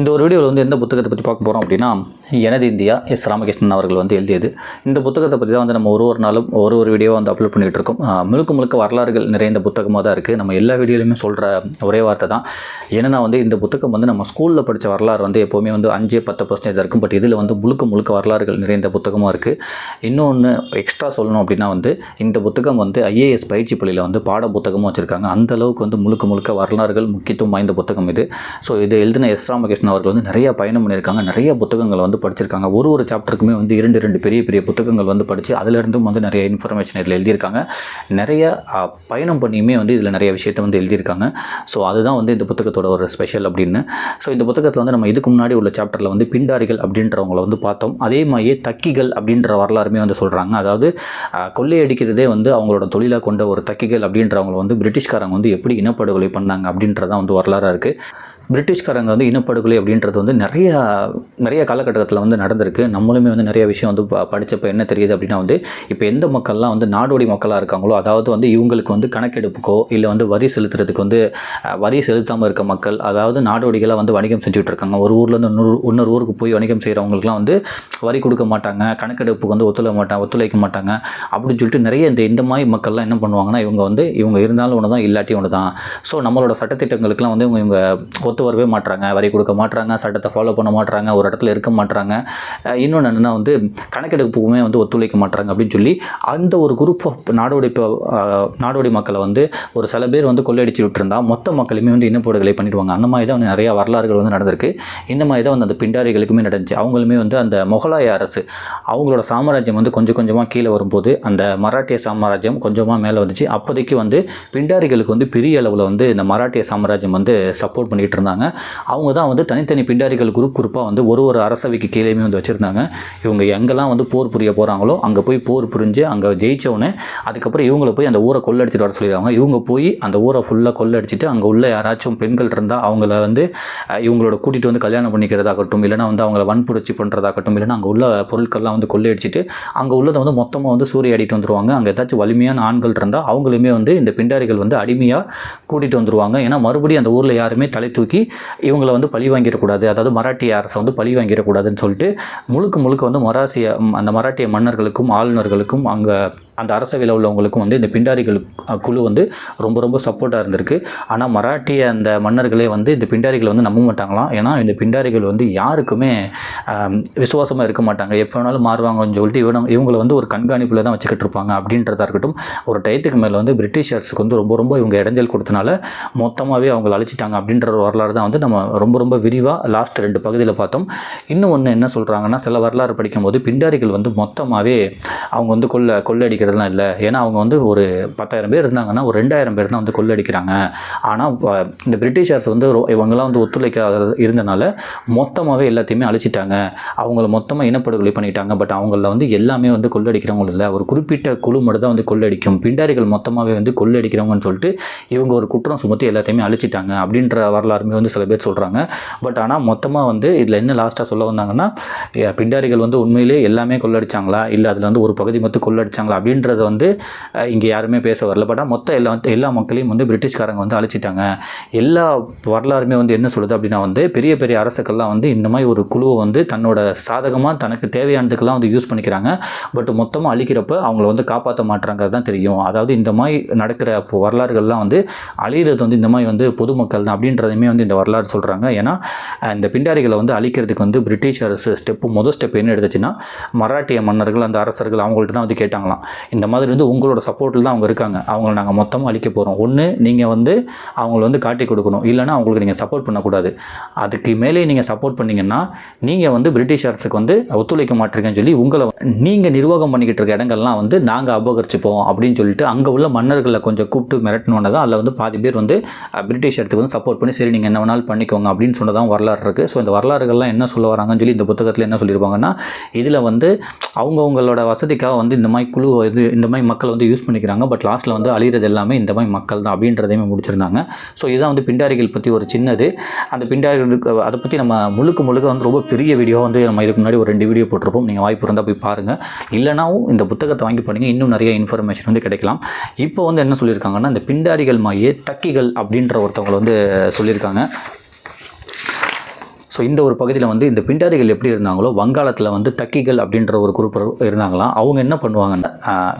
இந்த ஒரு வீடியோவில் வந்து எந்த புத்தகத்தை பற்றி பார்க்க போகிறோம் அப்படின்னா எனது இந்தியா எஸ். ராமகிருஷ்ணன் அவர்கள் வந்து எழுதியது. இந்த புத்தகத்தை பற்றி தான் வந்து நம்ம ஒரு ஒரு நாளும் ஒரு ஒரு வீடியோ வந்து அப்லோட் பண்ணிகிட்டு இருக்கோம். முழுக்க முழுக்க வரலாறுகள் நிறைந்த புத்தகமாக தான் இருக்குது நம்ம எல்லா வீடியோலையுமே சொல்கிற ஒரே வார்த்தை தான். ஏன்னா வந்து இந்த புத்தகம் வந்து நம்ம ஸ்கூலில் படித்த வரலாறு வந்து எப்போவுமே வந்து அஞ்சு பத்து பர்சன்டேஜ் இருக்கும் பட் இதில் வந்து முழுக்க முழுக்க வரலாறுகள் நிறைந்த புத்தகமாக இருக்குது இன்னொன்று எக்ஸ்ட்ரா சொல்லணும் அப்படின்னா வந்து இந்த புத்தகம் வந்து ஐஏஎஸ் பயிற்சி பள்ளியில் வந்து பாட புத்தகமும் வச்சுருக்காங்க. அந்த அளவுக்கு வந்து முழுக்க முழுக்க வரலாறுகள் முக்கியத்துவம் வாய்ந்த புத்தகம் இது. ஸோ இது எழுதின எஸ். ராமகிருஷ்ணன் அவர்கள் வந்து நிறைய பயணம் பண்ணியிருக்காங்க. நிறைய புத்தகங்களை வந்து படிச்சிருக்காங்க. ஒரு ஒரு சாப்டருக்குமே வந்து இரண்டு ரெண்டு பெரிய பெரிய புத்தகங்கள் வந்து படித்து அதிலிருந்தும் வந்து நிறைய இன்ஃபர்மேஷன் இதில் எழுதியிருக்காங்க. நிறைய பயணம் பண்ணியுமே வந்து இதில் நிறைய விஷயத்தை வந்து எழுதியிருக்காங்க. ஸோ அதுதான் வந்து இந்த புத்தகத்தோட ஒரு ஸ்பெஷல் அப்படின்னு. ஸோ இந்த புத்தகத்தில் வந்து நம்ம இதுக்கு முன்னாடி உள்ள சாப்டரில் வந்து பிண்டாரிகள் அப்படின்றவங்கள வந்து பார்த்தோம். அதே மாதிரியே தக்கிகள் அப்படின்ற வரலாறுமே வந்து சொல்கிறாங்க அதாவது கொள்ளையடிக்கிறதே வந்து அவங்களோட தொழிலாக கொண்ட ஒரு தக்கிகள் அப்படின்றவங்களை வந்து பிரிட்டிஷ்காரங்க வந்து எப்படி இனப்படுகொலை பண்ணாங்க அப்படின்றதான் வந்து வரலாறாக இருக்குது பிரிட்டிஷ்காரங்க வந்து இனப்படுகொலை அப்படின்றது வந்து நிறைய நிறைய காலகட்டத்தில் வந்து நடந்திருக்கு. நம்மளுமே வந்து நிறைய விஷயம் வந்து ப- என்ன தெரியுது அப்படின்னா வந்து இப்போ எந்த மக்கள்லாம் வந்து நாடோடி மக்களாக இருக்காங்களோ அதாவது வந்து இவங்களுக்கு வந்து கணக்கெடுப்புக்கோ இல்லை வந்து வரி செலுத்துறதுக்கு வந்து வரி செலுத்தாமல் இருக்க மக்கள் அதாவது நாடோடிகளாக வந்து வணிகம் செஞ்சுட்டு இருக்காங்க. ஒரு ஊர்லேருந்து இன்னொரு இன்னொரு ஊருக்கு போய் வணிகம் செய்கிறவங்களுக்குலாம் வந்து வரி கொடுக்க மாட்டாங்க கணக்கெடுப்புக்கு வந்து ஒத்துழைக்க மாட்டாங்க ஒத்துழைக்க மாட்டாங்க. அப்படின்னு சொல்லிட்டு நிறைய இந்த இந்த மாதிரி மக்கள்லாம் என்ன பண்ணுவாங்கன்னா இவங்க வந்து இவங்க இருந்தாலும் ஒன்று தான் இல்லாட்டி ஒன்று தான் ஸோ நம்மளோட சட்டத்திட்டங்களுக்குலாம் வந்து இவங்க இவங்க ஒத்து வரவே மாட்டுறாங்க வரி கொடுக்க மாட்டுறாங்க சட்டத்தை ஃபாலோ பண்ண மாட்டுறாங்க ஒரு இடத்துல இருக்க மாட்டுறாங்க இன்னொன்று என்னென்னா வந்து கணக்கெடுப்புக்குமே வந்து ஒத்துழைக்க மாட்டுறாங்க அப்படின்னு சொல்லி அந்த ஒரு குரூப் ஆஃப் நாடோடி நாடோடி மக்களை வந்து ஒரு சில பேர் வந்து கொள்ளையடிச்சு விட்டுருந்தா மொத்த மக்களுமே வந்து இனப்படுகொலை பண்ணிடுவாங்க. அந்த மாதிரி தான் வந்து நிறைய வரலாறுகள் வந்து நடந்திருக்கு. இந்த மாதிரி தான் வந்து அந்த பிண்டாரிகளுக்குமே நடந்துச்சு. அவங்களுமே வந்து அந்த முகலாய அரசு அவங்களோட சாம்ராஜ்யம் வந்து கொஞ்சம் கொஞ்சமாக கீழே வரும்போது அந்த மராட்டிய சாம்ராஜ்யம் கொஞ்சமாக மேலே வந்துச்சு. அப்போதைக்கு வந்து பிண்டாரிகளுக்கு வந்து பெரிய அளவில் வந்து இந்த மராட்டிய சாம்ராஜ்யம் வந்து சப்போர்ட் பண்ணிகிட்டு இருந்தாங்க அவங்க தான் வந்து தனித்தனி பிண்டாரிகள் குரூப் குரூப்பாக வந்து ஒரு ஒரு அரசவைக்கு கீழேயுமே வந்து வச்சுருந்தாங்க. இவங்க எங்கெல்லாம் வந்து போர் புரிய போகிறாங்களோ அங்கே போய் போர் புரிஞ்சு அங்கே ஜெயிச்சவொடனே அதுக்கப்புறம் இவங்கள போய் அந்த ஊரை கொள்ளடிச்சிட்டு வர சொல்லிடுவாங்க. இவங்க போய் அந்த ஊரை ஃபுல்லாக கொள்ளடிச்சிட்டு அங்கே உள்ள யாராச்சும் பெண்கள் இருந்தால் அவங்கள வந்து இவங்களோட கூட்டிகிட்டு வந்து கல்யாணம் பண்ணிக்கிறதாகட்டும் இல்லைனா வந்து அவங்கள வன்புணர்ச்சி பண்ணுறதாகட்டும் இல்லைனா அங்கே உள்ள பொருட்கள்லாம் வந்து கொள்ளையடிச்சிட்டு அங்கே உள்ளதை வந்து மொத்தமாக வந்து சூறையாடிட்டு வந்துருவாங்க. அங்கே ஏதாச்சும் வலிமையான ஆண்கள் இருந்தால் அவங்களுமே வந்து இந்த பிண்டாரிகள் வந்து அடிமையாக கூட்டிகிட்டு வந்துருவாங்க. ஏன்னா மறுபடியும் அந்த ஊரில் யாருமே தலை தூக்கி இவங்களை வந்து பழி வாங்கிடக்கூடாது அதாவது மராட்டிய அரசை வந்து பழி வாங்கிடக்கூடாதுன்னு சொல்லிட்டு முழுக்க முழுக்க வந்து மராசிய அந்த மராட்டிய மன்னர்களுக்கும் ஆளுநர்களுக்கும் அங்கே அந்த அரசவையில் உள்ளவங்களுக்கும் வந்து இந்த பிண்டாரிகள் குழு வந்து ரொம்ப ரொம்ப சப்போர்ட்டாக இருந்திருக்கு. ஆனால் மராட்டிய அந்த மன்னர்களே வந்து இந்த பிண்டாரிகளை வந்து நம்ப மாட்டாங்களாம். ஏன்னா இந்த பிண்டாரிகள் வந்து யாருக்குமே விசுவாசமாக இருக்க மாட்டாங்க. எப்போ வேணாலும் மாறுவாங்கன்னு சொல்லிட்டு இவங்க இவங்களை வந்து ஒரு கண்காணிப்பில் தான் வச்சுக்கிட்டு இருப்பாங்க அப்படின்றதா இருக்கட்டும். ஒரு டயத்துக்கு மேலே வந்து பிரிட்டிஷர்ஸுக்கு வந்து ரொம்ப ரொம்ப இவங்க இடைஞ்சல் கொடுத்தனால மொத்தமாகவே அவங்கள அழிச்சிட்டாங்க அப்படின்ற ஒரு வரலாறு தான் வந்து நம்ம ரொம்ப ரொம்ப விரிவாக லாஸ்ட் ரெண்டு பகுதியில் பார்த்தோம். இன்னும் ஒன்று என்ன சொல்கிறாங்கன்னா சில வரலாறு படிக்கும்போது பிண்டாரிகள் வந்து மொத்தமாகவே அவங்க வந்து கொள்ள கொள்ளடிக்கிறதுலாம் இல்லை. ஏன்னா அவங்க வந்து ஒரு பத்தாயிரம் பேர் இருந்தாங்கன்னா ஒரு ரெண்டாயிரம் பேர் தான் வந்து கொள்ளடிக்கிறாங்க. ஆனால் இந்த பிரிட்டிஷர்ஸ் வந்து இவங்கெல்லாம் வந்து ஒத்துழைக்காத இருந்தனால மொத்தமாகவே எல்லாத்தையுமே அழிச்சிட்டாங்க. அவங்கள மொத்தமாக இனப்படுகொலை பண்ணிட்டாங்க. பட் அவங்கள வந்து எல்லாமே வந்து கொள்ளடிக்கிறவங்க இல்லை. ஒரு குறிப்பிட்ட குழு மட்டும் தான் வந்து கொள்ளடிக்கும். பிண்டாரிகள் மொத்தமாகவே வந்து கொள்ளடிக்கிறவங்கன்னு சொல்லிட்டு இவங்க ஒரு குற்றம் சுமத்தி எல்லாத்தையுமே அழிச்சிட்டாங்க அப்படின்ற வரலாறுமே வந்து சில பேர் சொல்கிறாங்க பட் ஆனால் மொத்தமாக வந்து இதில் என்ன லாஸ்ட்டாக சொல்ல வந்தாங்கன்னா பிண்டாரிகள் வந்து உண்மையிலே எல்லாமே கொள்ளடிச்சாங்களா? இல்லை அதில் வந்து ஒரு பகுதி மட்டும் கொள்ளடிச்சாங்களா? அப்படின்னு அப்படின்றத வந்து இங்கே யாருமே பேச வரல. பட் மொத்த எல்லா எல்லா மக்களையும் வந்து பிரிட்டிஷ்காரங்க வந்து அழிச்சிட்டாங்க. எல்லா வரலாறுமே வந்து என்ன சொல்லுது அப்படின்னா வந்து பெரிய பெரிய அரசுக்கள்லாம் வந்து இந்த மாதிரி ஒரு குழுவை வந்து தன்னோட சாதகமாக தனக்கு தேவையானதுக்கெல்லாம் வந்து யூஸ் பண்ணிக்கிறாங்க. பட் மொத்தமாக அழிக்கிறப்ப அவங்கள வந்து காப்பாற்ற மாட்டாங்கிறது தான் தெரியும். அதாவது இந்த மாதிரி நடக்கிற வரலாறுகள்லாம் வந்து அழிகிறது வந்து இந்த மாதிரி வந்து பொதுமக்கள் தான் அப்படின்றதையுமே வந்து இந்த வரலாறு சொல்கிறாங்க ஏன்னா இந்த பிண்டாரிகளை வந்து அழிக்கிறதுக்கு வந்து பிரிட்டிஷ் அரசு ஸ்டெப்பு முதல் ஸ்டெப் என்ன எடுத்துச்சுன்னா மராட்டிய மன்னர்கள் அந்த அரசர்கள் அவங்கள்ட்ட தான் வந்து கேட்டாங்களாம். இந்த மாதிரி வந்து உங்களோட சப்போர்ட்டில் தான் அவங்க இருக்காங்க. அவங்கள நாங்கள் மொத்தமாக அழிக்க போகிறோம் ஒன்று நீங்கள் வந்து அவங்கள வந்து காட்டி கொடுக்கணும். இல்லைன்னா அவங்களுக்கு நீங்கள் சப்போர்ட் பண்ணக்கூடாது. அதுக்கு மேலே நீங்கள் சப்போர்ட் பண்ணீங்கன்னா நீங்கள் வந்து பிரிட்டிஷ் அரசுக்கு வந்து ஒத்துழைக்க மாட்டீங்கன்னு சொல்லி உங்களை நீங்கள் நிர்வாகம் பண்ணிக்கிட்டு இருக்க இடங்கள்லாம் வந்து நாங்கள் அபகரிச்சுப்போம் அப்படின்னு சொல்லிட்டு அங்கே உள்ள மன்னர்களை கொஞ்சம் கூப்பிட்டு மிரட்டினோன்னு தான் அதில் வந்து பாதி பேர் வந்து பிரிட்டிஷ் அரசுக்கு வந்து சப்போர்ட் பண்ணி சரி நீங்கள் என்ன வேணாலும் பண்ணிக்கோங்க அப்படின்னு சொன்னதான் வரலாறு இருக்குது ஸோ இந்த வரலாறுகள்லாம் என்ன சொல்ல வராங்கன்னு சொல்லி இந்த புத்தகத்தில் என்ன சொல்லியிருப்பாங்கன்னா இதில் வந்து அவங்கவுங்களோட வசதிக்காக வந்து இந்த மாதிரி குழு இது இந்த மாதிரி மக்கள் வந்து யூஸ் பண்ணிக்கிறாங்க. பட் லாஸ்ட்டில் வந்து அழிகிறது எல்லாமே இந்த மாதிரி மக்கள் தான் அப்படின்றதையுமே முடிச்சிருந்தாங்க. ஸோ இதுதான் வந்து பிண்டாரிகள் பற்றி ஒரு சின்னது. அந்த பிண்டாரிகளுக்கு அதை பற்றி நம்ம முழுக்க முழுக்க வந்து ரொம்ப பெரிய வீடியோ வந்து நம்ம இதுக்கு முன்னாடி ஒரு ரெண்டு வீடியோ போட்டிருப்போம். நீங்கள் வாய்ப்பு இருந்தால் போய் பாருங்கள் இல்லைனாவும் இந்த புத்தகத்தை வாங்கி பண்ணுங்கள் இன்னும் நிறைய இன்ஃபர்மேஷன் வந்து கிடைக்கலாம். இப்போ வந்து என்ன சொல்லியிருக்காங்கன்னா இந்த பிண்டாரிகள் மாயே தக்கிகள் அப்படின்ற ஒருத்தவங்களை வந்து சொல்லியிருக்காங்க. ஸோ இந்த ஒரு பகுதியில் வந்து இந்த பிண்டாரிகள் எப்படி இருந்தாங்களோ வங்காளத்தில் வந்து தக்கிகள் அப்படின்ற ஒரு குரூப் இருந்தாங்களாம். அவங்க என்ன பண்ணுவாங்கன்னா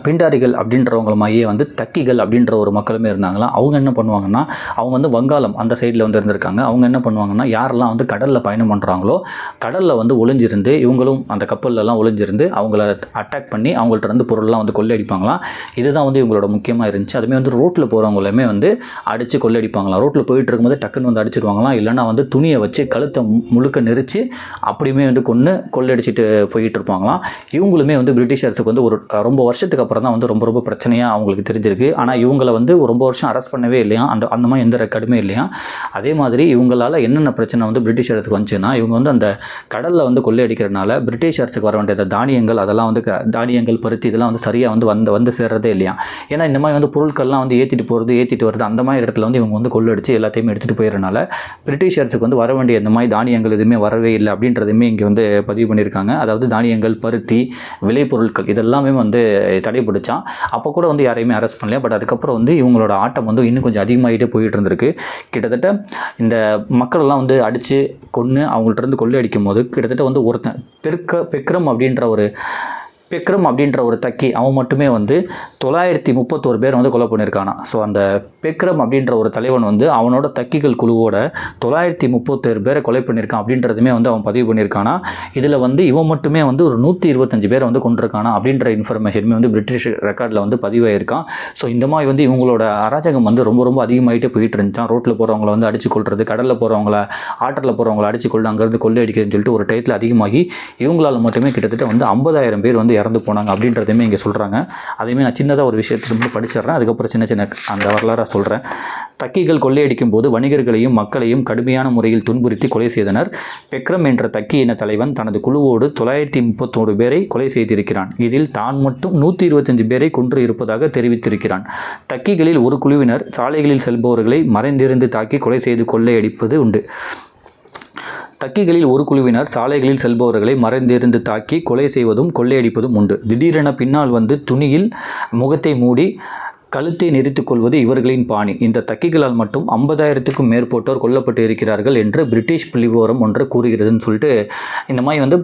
பிண்டாரிகள் அப்படின்றவங்களுமாயே மாதிரியே வந்து தக்கிகள் அப்படின்ற ஒரு மக்களுமே இருந்தாங்களாம். அவங்க என்ன பண்ணுவாங்கன்னா அவங்க வந்து வங்காளம் அந்த சைடில் வந்து இருந்திருக்காங்க. அவங்க என்ன பண்ணுவாங்கன்னா யாரெல்லாம் வந்து கடலில் பயணம் பண்ணுறாங்களோ கடலில் வந்து ஒளிஞ்சிருந்து இவங்களும் அந்த கப்பல்லலாம் ஒளிஞ்சிருந்து அவங்கள அட்டாக் பண்ணி அவங்கள்ட்ட இருந்து பொருள்லாம் வந்து கொள்ளையடிப்பாங்களாம். இதுதான் வந்து இவங்களோட முக்கியமாக இருந்துச்சு. அதுமே வந்து ரோட்டில் போகிறவங்களுமே வந்து அடித்து கொள்ளையடிப்பாங்களாம். ரோட்டில் போயிட்டு இருக்கும்போது டக்குன்னு வந்து அடிச்சிருவாங்களாம். இல்லைன்னா வந்து துணியை வச்சு கழுத்தை முழுக்க நெரிச்சு அப்படியுமே வந்து கொன்று கொள்ளடிச்சிட்டு போயிட்டு இருப்பாங்களாம் இவங்களுமே வந்து பிரிட்டிஷர்ஸுக்கு வந்து ஒரு ரொம்ப வருஷத்துக்கு அப்புறம் தான் வந்து ரொம்ப ரொம்ப பிரச்சனையாக அவங்களுக்கு தெரிஞ்சிருக்கு. ஆனால் இவங்களை வந்து ரொம்ப வருஷம் அரெஸ்ட் பண்ணவே இல்லையா? அந்த அந்த மாதிரி எந்த ரெக்கார்டுமே இல்லையா? அதே மாதிரி இவங்களால் என்னென்ன பிரச்சனை வந்து பிரிட்டிஷர்ஸுக்கு வந்துச்சுன்னா இவங்க வந்து அந்த கடலில் வந்து கொள்ளையடிக்கிறதுனால பிரிட்டிஷர்ஸுக்கு வர வேண்டிய தானியங்கள் அதெல்லாம் வந்து க- தானியங்கள் பருத்தி இதெல்லாம் வந்து சரியாக வந்து வந்து வந்து சேர்றதே இல்லையா? ஏன்னா இந்த மாதிரி வந்து பொருட்கள்லாம் வந்து ஏற்றிட்டு போகிறது ஏற்றிட்டு வருது அந்த மாதிரி இடத்துல வந்து இவங்க வந்து கொள்ளடிச்சு எல்லாத்தையுமே எடுத்துகிட்டு போயிடுறனால பிரிட்டிஷர்ஸுக்கு வந்து வர வேண்டிய இந்த மாதிரி தானியங்கள் எதுவுமே வரவே இல்லை அப்படின்றதுமே இங்கே வந்து பதிவு பண்ணியிருக்காங்க. அதாவது தானியங்கள் பருத்தி விளைபொருட்கள் இதெல்லாமே வந்து தடைபிடிச்சான் அப்போ கூட வந்து யாரையுமே அரெஸ்ட் பண்ணல. பட் அதுக்கப்புறம் வந்து இவங்களோட ஆட்டம் வந்து இன்னும் கொஞ்சம் அதிகமாகிட்டே போயிட்டு இருந்திருக்கு கிட்டத்தட்ட இந்த மக்களெல்லாம் வந்து அடித்து கொன்று அவங்கள்ட்ட இருந்து கொள்ளை அடிக்கும் போது கிட்டத்தட்ட வந்து ஒருத்தன் பெருக்க பெக்ரம் அப்படின்ற ஒரு பெக்ரம் அப்படின்ற ஒரு தக்கி அவன் மட்டுமே வந்து தொள்ளாயிரத்தி முப்பத்தோரு பேர் வந்து கொலை பண்ணியிருக்கானா. ஸோ அந்த பெக்ரம் அப்படின்ற ஒரு தலைவன் வந்து அவனோட தக்கிகள் குழுவோட தொள்ளாயிரத்தி முப்பத்தோரு பேரை கொலை பண்ணியிருக்கான் அப்படின்றதுமே வந்து அவன் பதிவு பண்ணியிருக்கானா. இதில் வந்து இவன் மட்டுமே வந்து ஒரு நூற்றி இருபத்தஞ்சு பேரை வந்து கொண்டிருக்கானா அப்படின்ற இன்ஃபர்மேஷனுமே வந்து பிரிட்டிஷ் ரெக்கார்டில் வந்து பதிவாயிருக்கான். ஸோ இந்த மாதிரி வந்து இவங்களோட அராஜகம் வந்து ரொம்ப ரொம்ப அதிகமாகிட்டே போயிட்டு இருந்துச்சான் ரோட்டில் போகிறவங்கள வந்து அடிச்சு கொள்றது கடலில் போகிறவங்கள ஆற்றில் போகிறவங்கள அடிச்சு கொள்ள அங்கேருந்து கொள்ளை அடிக்கிறதுன்னு சொல்லிட்டு ஒரு டயத்தில் அதிகமாகி இவங்களால் மட்டுமே கிட்டத்தட்ட வந்து ஐம்பதாயிரம் பேர் வந்து இறந்து போனாங்க அப்படின்றதையுமே இங்கே சொல்கிறாங்க அதையுமே நான் சின்னதாக ஒரு விஷயத்துக்கு மட்டும் படிச்சிடுறேன். அதுக்கப்புறம் சின்ன சின்ன அந்த வரலாறாக சொல்கிறேன் தக்கிகள் கொள்ளையடிக்கும் போது வணிகர்களையும் மக்களையும் கடுமையான முறையில் துன்புறுத்தி கொலை செய்தனர். பெக்ரம் என்ற தக்கி இன தலைவன் தனது குழுவோடு தொள்ளாயிரத்தி முப்பத்தோரு பேரை கொலை செய்திருக்கிறான். இதில் தான் மட்டும் நூற்றி இருபத்தஞ்சு பேரை கொன்று இருப்பதாக தெரிவித்திருக்கிறான். தக்கிகளில் ஒரு குழுவினர் சாலைகளில் செல்பவர்களை மறைந்திருந்து தாக்கி கொலை செய்து கொள்ளையடிப்பது உண்டு. தக்கிகளில் ஒரு குழுவினர் சாலைகளில் செல்பவர்களை மறைந்திருந்து தாக்கி கொலை செய்வதும் கொள்ளையடிப்பதும் உண்டு. திடீரென பின்னால் வந்து துணியில் முகத்தை மூடி கழுத்தை நெரித்துக் கொள்வது இவர்களின் பாணி. இந்த தக்கிகளால் மட்டும் ஐம்பதாயிரத்துக்கும் மேற்பட்டோர் கொல்லப்பட்டு இருக்கிறார்கள் என்று பிரிட்டிஷ் புலிவோரம் ஒன்று கூறுகிறதுன்னு சொல்லிட்டு இந்த மாதிரி வந்து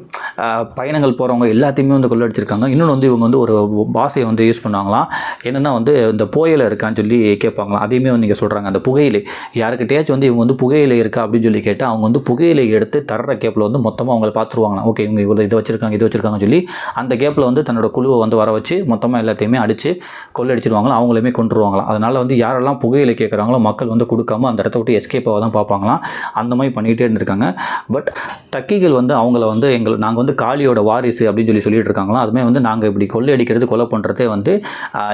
பயணங்கள் போகிறவங்க எல்லாத்தையுமே வந்து கொள்ளடிச்சிருக்காங்க. இன்னொன்று வந்து இவங்க வந்து ஒரு பாஷையை வந்து யூஸ் பண்ணுவாங்களாம் என்னென்னா வந்து இந்த புகையில இருக்கான்னு சொல்லி கேட்பாங்களாம். அதையுமே வந்து நீங்கள் சொல்கிறாங்க அந்த புகையிலை. யாருக்கிட்டேயாச்சும் வந்து இவங்க வந்து புகையிலை இருக்கா அப்படின்னு சொல்லி கேட்டால் அவங்க வந்து புகையிலை எடுத்து தர்ற கேப்பில் வந்து மொத்தமாக அவங்கள பார்த்துருவாங்களாம் ஓகே இவங்க இவ்வளோ இதை வச்சுருக்காங்க இது வச்சுருக்காங்கன்னு சொல்லி அந்த கேப்பில் வந்து தன்னோட குழுவை வந்து வர வச்சு மொத்தமாக எல்லாத்தையுமே அடித்து கொள்ளடிச்சிருவாங்களாம். அவங்களுமே கொண்டுருவாங்களாம் அதனால் வந்து யாரெல்லாம் புகையிலை கேட்குறாங்களோ மக்கள் வந்து கொடுக்காம அந்த இடத்த விட்டு எஸ்கேப் ஆக தான் பார்ப்பாங்களாம். அந்த மாதிரி பண்ணிகிட்டே இருந்திருக்காங்க. பட் தக்கிகள் வந்து அவங்கள வந்து எங்கள் நாங்கள் வந்து காளியோட வாரிசு அப்படின்னு சொல்லி சொல்லிட்டு இருக்காங்களாம் அதுமே வந்து நாங்கள் இப்படி கொள்ளையடிக்கிறது கொலை பண்ணுறதே வந்து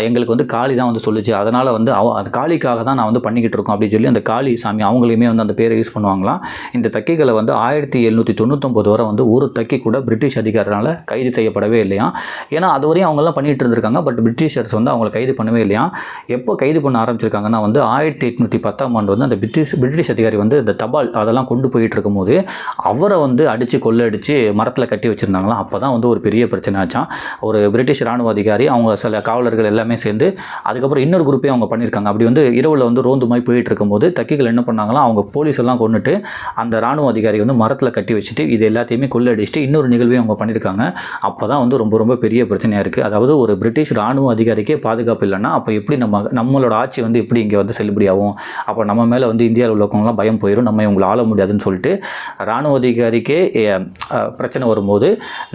எங்களுக்கு வந்து காளி தான் வந்து சொல்லுச்சு. அதனால் வந்து அவ அந்த காளிக்காக தான் நான் வந்து பண்ணிக்கிட்டு இருக்கோம் அப்படின்னு சொல்லி அந்த காளி சாமி அவங்களையுமே வந்து அந்த பேரை யூஸ் பண்ணுவாங்களாம். இந்த தக்கிகளை வந்து ஆயிரத்தி எழுநூற்றி தொண்ணூத்தொம்பது வரை வந்து ஒரு தக்கி கூட பிரிட்டிஷ் அதிகாரினால் கைது செய்யப்படவே இல்லையா ஏன்னா அதுவரையும் அவங்களாம் அவங்கெல்லாம் இருந்திருக்காங்க. பட் பிரிட்டிஷர்ஸ் வந்து அவங்கள கைது பண்ணவே இல்லையா எப்போ கைது பண்ண ஆரம்பிச்சிருக்காங்கன்னா வந்து ஆயிரத்தி எட்நூற்றி பத்தாம் ஆண்டு வந்து அந்த பிரிட்டிஷ் பிரிட்டிஷ் அதிகாரி வந்து இந்த தபால் அதெல்லாம் கொண்டு போயிட்டு இருக்கும்போது அவரை வந்து அடித்து கொள்ளடிச்சு மரத்தில் கட்டி வச்சுருந்தாங்களாம். அப்போ தான் வந்து ஒரு பெரிய பிரச்சனை ஆச்சான் ஒரு பிரிட்டிஷ் ராணுவ அதிகாரி அவங்க சில காவலர்கள் எல்லாமே சேர்ந்து அதுக்கப்புறம் இன்னொரு குரூப்பே அவங்க பண்ணியிருக்காங்க. அப்படி வந்து இரவில் வந்து ரோந்து மாதிரி போயிட்டு இருக்கும்போது தக்கிகள் என்ன பண்ணாங்களாம் அவங்க போலீஸ் எல்லாம் கொண்டுட்டு அந்த ராணுவ அதிகாரி வந்து மரத்தில் கட்டி வச்சுட்டு இது எல்லாத்தையுமே கொள்ளடிச்சிட்டு இன்னொரு நிகழ்வையும் அவங்க பண்ணியிருக்காங்க. அப்போ தான் வந்து ரொம்ப ரொம்ப பெரிய பிரச்சனையாக இருக்குது அதாவது ஒரு பிரிட்டிஷ் ராணுவ அதிகாரிக்கே பாதுகாப்பு இல்லைன்னா அப்போ எப்படி நம்ம நம்மளோட ஆட்சி வந்து எப்படி இங்கே வந்து செல்லுபடியாகும் அப்போ நம்ம மேலே வந்து இந்தியாவில் உள்ளவங்களாம் பயம் போயிடும் நம்ம இவங்களை ஆள முடியாதுன்னு சொல்லிட்டு ராணுவ அதிகாரிக்கே பிரச்சனை வரும்போது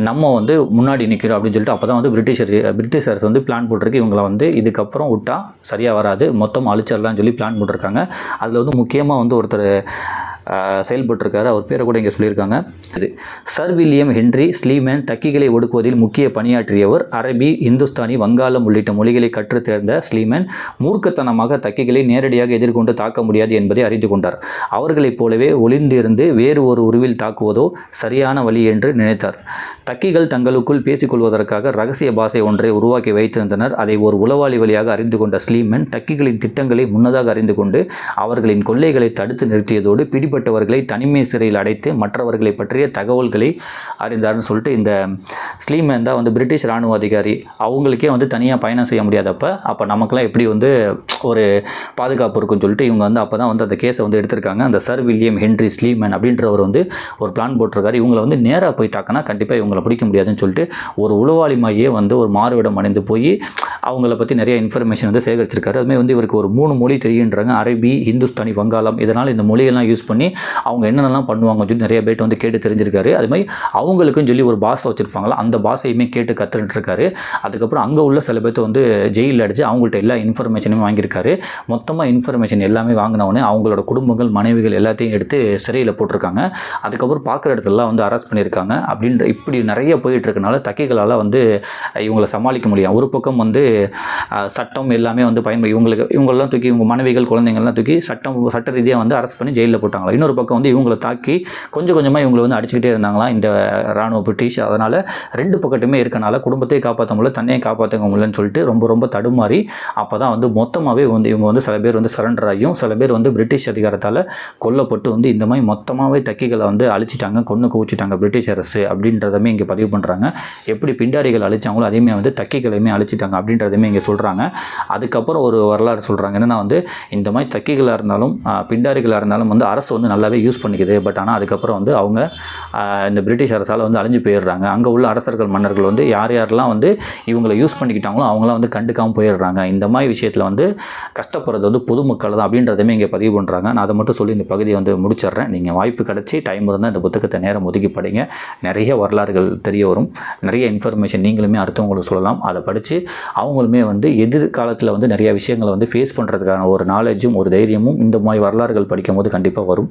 நம்ம வந்து முன்னாடி நிற்கிறோம் அப்படின்னு சொல்லிட்டு அப்போ தான் வந்து பிரிட்டிஷர் பிரிட்டிஷர்ஸ் வந்து பிளான் போட்டிருக்கு. இவங்களை வந்து இதுக்கப்புறம் விட்டா சரியாக வராது. மொத்தம் அழிச்சிடலாம்னு சொல்லி பிளான் போட்டிருக்காங்க. அதில் வந்து முக்கியமாக வந்து ஒருத்தர் செயல்பட்டிருக்காரு. அவர் பேரை கூட இங்கே சொல்லியிருக்காங்க. இது சர் வில்லியம் ஹென்றி ஸ்லீமேன் தக்கிகளை ஒடுக்குவதில் முக்கிய பணியாற்றியவர் அரபி இந்துஸ்தானி வங்காளம் உள்ளிட்ட மொழிகளை கற்றுத் தேர்ந்த ஸ்லீமேன் மூர்க்கத்தனமாக தக்கிகளை நேரடியாக எதிர்கொண்டு தாக்க முடியாது என்பதை அறிந்து கொண்டார். அவர்களைப் போலவே ஒளிந்திருந்து வேறு ஒரு உருவில் தாக்குவதோ சரியான வழி என்று நினைத்தார். தக்கிகள் தங்களுக்குள் பேசிக்கொள்வதற்காக ரகசிய பாஷை ஒன்றை உருவாக்கி வைத்திருந்தனர். அதை ஒரு உளவாளி வழியாக அறிந்து கொண்ட ஸ்லீமேன் தக்கிகளின் திட்டங்களை முன்னதாக அறிந்து கொண்டு அவர்களின் கொள்ளைகளை தடுத்து நிறுத்தியதோடு பிடி பிடிபட்டவர்களை தனிமை சிறையில் அடைத்து மற்றவர்களை பற்றிய தகவல்களை அறிந்தார்னு சொல்லிட்டு இந்த ஸ்லீமேன் தான் வந்து பிரிட்டிஷ் ராணுவ அதிகாரி. அவங்களுக்கே வந்து தனியாக பயணம் செய்ய முடியாதப்ப அப்போ நமக்கெல்லாம் எப்படி வந்து ஒரு பாதுகாப்பு இருக்குன்னு சொல்லிட்டு இவங்க வந்து அப்போ தான் வந்து அந்த கேஸை வந்து எடுத்திருக்காங்க. அந்த சர் வில்லியம் ஹென்ரி ஸ்லீமேன் அப்படின்றவர் வந்து ஒரு பிளான் போட்டிருக்காரு. இவங்களை வந்து நேராக போய் தாக்கினா கண்டிப்பாக இவங்களை பிடிக்க முடியாதுன்னு சொல்லிட்டு ஒரு உளவாளி மாதிரியே வந்து ஒரு மாறுவிடம் அணிந்து போய் அவங்கள பற்றி நிறைய இன்ஃபர்மேஷன் வந்து சேகரிச்சிருக்காரு. அதுமாதிரி வந்து இவருக்கு ஒரு மூணு மொழி தெரியுன்றாங்க அரபி ஹிந்துஸ்தானி வங்காளம். இதனால் இந்த மொழியெல்லாம் யூஸ் பண்ணி அவங்க என்னென்னலாம் பண்ணுவாங்கன்னு சொல்லி நிறைய பேர்ட்ட வந்து கேட்டு தெரிஞ்சிருக்காரு. அது மாதிரி அவங்களுக்குன்னு சொல்லி ஒரு பாஷை வச்சுருப்பாங்களா அந்த பாஷையுமே கேட்டு கற்றுட்டு இருக்காரு அதுக்கப்புறம் அங்கே உள்ள சில பேர்த்த வந்து ஜெயிலில் அடித்து அவங்கள்ட்ட எல்லா இன்ஃபர்மேஷனுமே வாங்கியிருக்காரு. மொத்தமாக இன்ஃபர்மேஷன் எல்லாமே வாங்கினவொடனே அவங்களோட குடும்பங்கள் மனைவிகள் எல்லாத்தையும் எடுத்து சிறையில் போட்டிருக்காங்க. அதுக்கப்புறம் பார்க்குற இடத்துலலாம் வந்து அரெஸ்ட் பண்ணியிருக்காங்க. அப்படின்ற இப்படி நிறைய போயிட்டு இருக்கனால வந்து இவங்களை சமாளிக்க முடியும். ஒரு பக்கம் வந்து சட்டம் எல்லாமே வந்து பயன்படு இவங்களுக்கு இவங்களெல்லாம் தூக்கி இவங்க மனைவிகள் குழந்தைங்கள்லாம் தூக்கி சட்டம் சட்ட ரீதியாக வந்து அரெஸ்ட் பண்ணி ஜெயிலில் போட்டாங்களா இன்னொரு பக்கம் வந்து இவங்களை தாக்கி கொஞ்சம் கொஞ்சமாக இவங்களை வந்து அடிச்சுக்கிட்டே இருந்தாங்களாம் இந்த ராணுவ பிரிட்டிஷ். அதனால் ரெண்டு பக்கத்துமே இருக்கனால குடும்பத்தையும் காப்பாற்ற முடியல தன்னையும் காப்பாற்ற முடியலன்னு சொல்லிட்டு ரொம்ப ரொம்ப தடுமாறி அப்போ தான் வந்து மொத்தமாகவே வந்து இவங்க வந்து சில பேர் வந்து சரண்டர் ஆகியும் சில பேர் வந்து பிரிட்டிஷ் அதிகாரத்தால் கொல்லப்பட்டு வந்து இந்த மாதிரி மொத்தமாகவே தக்கிகளை வந்து அழிச்சிட்டாங்க கொன்று குவிச்சிட்டாங்க பிரிட்டிஷ் அரசு அப்படின்றதுமே இங்கே பதிவு பண்ணுறாங்க எப்படி பிண்டாரிகள் அழிச்சாங்களோ அதேமாதிரி வந்து தக்கிகளையுமே அழிச்சிட்டாங்க அப்படின்றதுமே இங்கே சொல்கிறாங்க அதுக்கப்புறம் ஒரு வரலாறு சொல்கிறாங்க என்னென்னா வந்து இந்த மாதிரி தக்கிகளாக இருந்தாலும் பிண்டாரிகளாக இருந்தாலும் வந்து அரசு வந்து வந்து நல்லாவே யூஸ் பண்ணிக்குது. பட் ஆனால் அதுக்கப்புறம் வந்து அவங்க இந்த பிரிட்டிஷ் அரசால் வந்து அழிஞ்சு போயிடுறாங்க. அங்கே உள்ள அரசர்கள் மன்னர்கள் வந்து யார் யாரெல்லாம் வந்து இவங்களை யூஸ் பண்ணிக்கிட்டாங்களோ அவங்களாம் வந்து கண்டுக்காமல் போயிடுறாங்க. இந்த மாதிரி விஷயத்தில் வந்து கஷ்டப்படுறது வந்து பொதுமக்கள் தான் அப்படின்றதுமே இங்கே பதிவு பண்ணுறாங்க நான் அதை மட்டும் சொல்லி இந்த பகுதியை வந்து முடிச்சிடுறேன். நீங்கள் வாய்ப்பு கிடச்சி டைம் இருந்தால் இந்த புத்தகத்தை நேரம் ஒதுக்கி படிங்க. நிறைய வரலாறுகள் தெரிய வரும். நிறைய இன்ஃபர்மேஷன் நீங்களுமே அடுத்தவங்களுக்கு சொல்லலாம். அதை படித்து அவங்களுமே வந்து எதிர்காலத்தில் வந்து நிறைய விஷயங்களை வந்து ஃபேஸ் பண்ணுறதுக்கான ஒரு நாலேஜும் ஒரு தைரியமும் இந்த மாதிரி வரலாறுகள் படிக்கும்போது கண்டிப்பாக வரும்.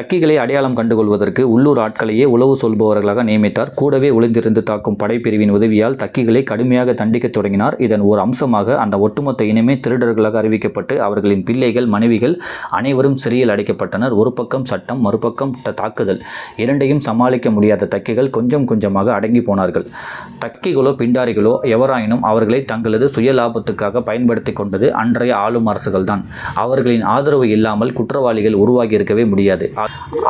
தக்கிகளை அடையாளம் கண்டுகொள்வதற்கு உள்ளூர் ஆட்களையே உளவு சொல்பவர்களாக நியமித்தார். கூடவே ஒளிந்திருந்து தாக்கும் படைப்பிரிவின் உதவியால் தக்கிகளை கடுமையாக தண்டிக்கத் தொடங்கினார். இதன் ஒரு அம்சமாக அந்த ஒட்டுமொத்த இனமே திருடர்களாக அறிவிக்கப்பட்டு அவர்களின் பிள்ளைகள் மனைவிகள் அனைவரும் சிறையில் அடைக்கப்பட்டனர். ஒரு பக்கம் சட்டம் மறுபக்கம் தாக்குதல். இரண்டையும் சமாளிக்க முடியாத தக்கிகள் கொஞ்சம் கொஞ்சமாக அடங்கி போனார்கள். தக்கிகளோ பிண்டாரிகளோ எவராயினும் அவர்களை தங்களது சுய லாபத்துக்காக பயன்படுத்தி கொண்டது அன்றைய ஆளும் அரசுகள்தான். அவர்களின் ஆதரவு இல்லாமல் குற்றவாளிகள் உருவாகியிருக்கவே முடியாது.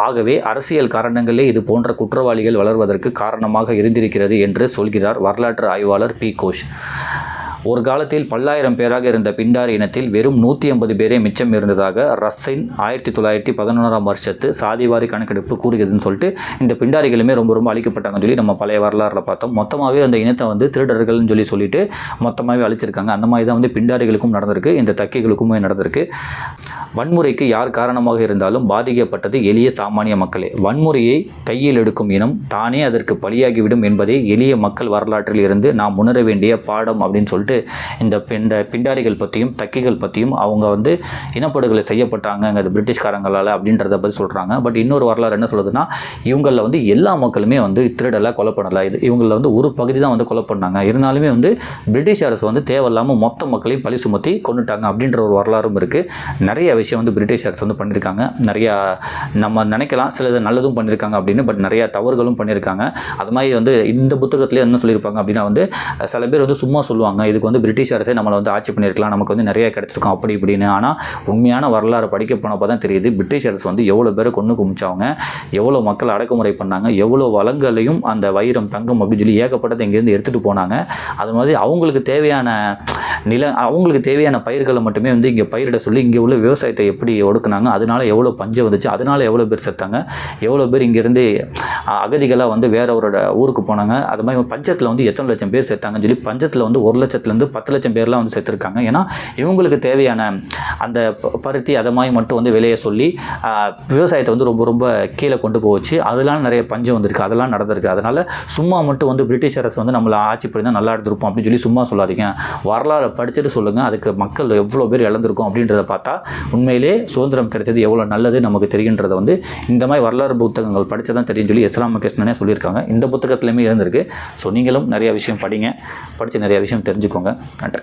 ஆகவே அரசியல் காரணங்களே இது போன்ற குற்றவாளிகள் வளர்வதற்கு காரணமாக இருந்திருக்கிறது என்று சொல்கிறார் வரலாற்று ஆய்வாளர் பி கோஷ். ஒரு காலத்தில் பல்லாயிரம் பேராக இருந்த பிண்டார் இனத்தில் வெறும் நூற்றி ஐம்பது பேரே மிச்சம் இருந்ததாக ரஸ்ஸின் ஆயிரத்தி தொள்ளாயிரத்தி பதினொன்றாம் வருஷத்து சாதிவாரி கணக்கெடுப்பு கூறுகிறதுன்னு சொல்லிட்டு இந்த பிண்டாரிகளுமே ரொம்ப ரொம்ப அழிக்கப்பட்டாங்கன்னு சொல்லி நம்ம பழைய வரலாறுல பார்த்தோம். மொத்தமாகவே அந்த இனத்தை வந்து திருடர்கள்னு சொல்லி சொல்லிட்டு மொத்தமாகவே அழிச்சிருக்காங்க. அந்த மாதிரி தான் வந்து பிண்டாரிகளுக்கும் நடந்திருக்கு. இந்த தக்கிகளுக்குமே நடந்திருக்கு. வன்முறைக்கு யார் காரணமாக இருந்தாலும் பாதிக்கப்பட்டது எளிய சாமானிய மக்களே. வன்முறையை கையில் எடுக்கும் இனம் தானே அதற்கு பலியாகிவிடும் என்பதே எளிய மக்கள் வரலாற்றில் இருந்து நாம் உணர வேண்டிய பாடம் அப்படின்னு சொல்லிட்டு இந்த பிண்ட பிண்டாரிகள் பற்றியும் தக்கிகள் பற்றியும் அவங்க வந்து இனப்படுகொலை செய்யப்பட்டாங்க பிரிட்டிஷ்காரங்களால் அப்படின்றத பற்றி சொல்கிறாங்க பட் இன்னொரு வரலாறு என்ன சொல்லுதுன்னா இவங்களில் வந்து எல்லா மக்களுமே வந்து திருடலை கொலை பண்ணலை. இது இவங்களில் வந்து ஒரு பகுதி தான் வந்து கொலை பண்ணாங்க. இருந்தாலுமே வந்து பிரிட்டிஷ் அரசு வந்து தேவையில்லாமல் மொத்த மக்களையும் பழி சுமத்தி கொண்டுட்டாங்க அப்படின்ற ஒரு வரலாறும் இருக்குது நிறைய விஷயம் வந்து பிரிட்டிஷ் அரசு வந்து பண்ணியிருக்காங்க. நிறையா நம்ம நினைக்கலாம் சிலது நல்லதும் பண்ணியிருக்காங்க அப்படின்னு பட் நிறையா தவறுகளும் பண்ணியிருக்காங்க. அது மாதிரி வந்து இந்த புத்தகத்துலேயே என்ன சொல்லியிருப்பாங்க அப்படின்னா வந்து சில பேர் வந்து சும்மா சொல்லுவாங்க இது இதுக்கு வந்து பிரிட்டிஷ் அரசே நம்மளை வந்து ஆட்சி பண்ணியிருக்கலாம். நமக்கு வந்து நிறைய கிடைச்சிருக்கும் அப்படி இப்படின்னு. ஆனால் உண்மையான வரலாறு படிக்க போனப்போ தான் தெரியுது பிரிட்டிஷ் அரசு வந்து எவ்வளோ பேரை கொண்டு குமிச்சாங்க எவ்வளோ மக்கள் அடக்குமுறை பண்ணாங்க எவ்வளோ வளங்களையும் அந்த வைரம் தங்கம் அப்படின்னு சொல்லி ஏகப்பட்டதை இங்கேருந்து எடுத்துகிட்டு போனாங்க. அது மாதிரி அவங்களுக்கு தேவையான நில அவங்களுக்கு தேவையான பயிர்களை மட்டுமே வந்து இங்கே பயிரிட சொல்லி இங்கே உள்ள விவசாயத்தை எப்படி ஒடுக்குனாங்க அதனால எவ்வளோ பஞ்சம் வந்துச்சு அதனால எவ்வளோ பேர் செத்தாங்க எவ்வளோ பேர் இங்கேருந்து அகதிகளாக வந்து வேற ஒரு ஊருக்கு போனாங்க. அது மாதிரி பஞ்சத்தில் வந்து எத்தனை லட்சம் பேர் செத்தாங்கன்னு சொல்லி பஞ்சத்தில் வந்து ஒரு லட்சத்தில் லட்சத்துலேருந்து பத்து லட்சம் பேர்லாம் வந்து செத்துருக்காங்க. ஏன்னா இவங்களுக்கு தேவையான அந்த ப- பருத்தி அதை மாதிரி மட்டும் வந்து விலையை சொல்லி விவசாயத்தை வந்து ரொம்ப ரொம்ப கீழே கொண்டு போச்சு. அதெல்லாம் நிறைய பஞ்சம் வந்திருக்கு. அதெல்லாம் நடந்திருக்கு. அதனால் சும்மா மட்டும் வந்து பிரிட்டிஷ் அரசு வந்து நம்மளை ஆட்சி பண்ணி நல்லா இருந்திருப்போம் அப்படின்னு சொல்லி சும்மா சொல்லாதீங்க. வரலாறை படிச்சுட்டு சொல்லுங்கள் அதுக்கு மக்கள் எவ்வளோ பேர் இழந்திருக்கும் அப்படின்றத பார்த்தா உண்மையிலே சுதந்திரம் கிடைச்சது எவ்வளோ நல்லது நமக்கு தெரியுன்றதை வந்து இந்த மாதிரி வரலாறு புத்தகங்கள் படித்து தான் தெரியும் சொல்லி இஸ்லாம கிருஷ்ணனே சொல்லியிருக்காங்க. இந்த புத்தகத்துலேயுமே இருந்திருக்கு. ஸோ நீங்களும் நிறைய விஷயம் படிங்க. படித்து நிறைய விஷயம் தெரிஞ்சுக்கோங்க. நன்றி.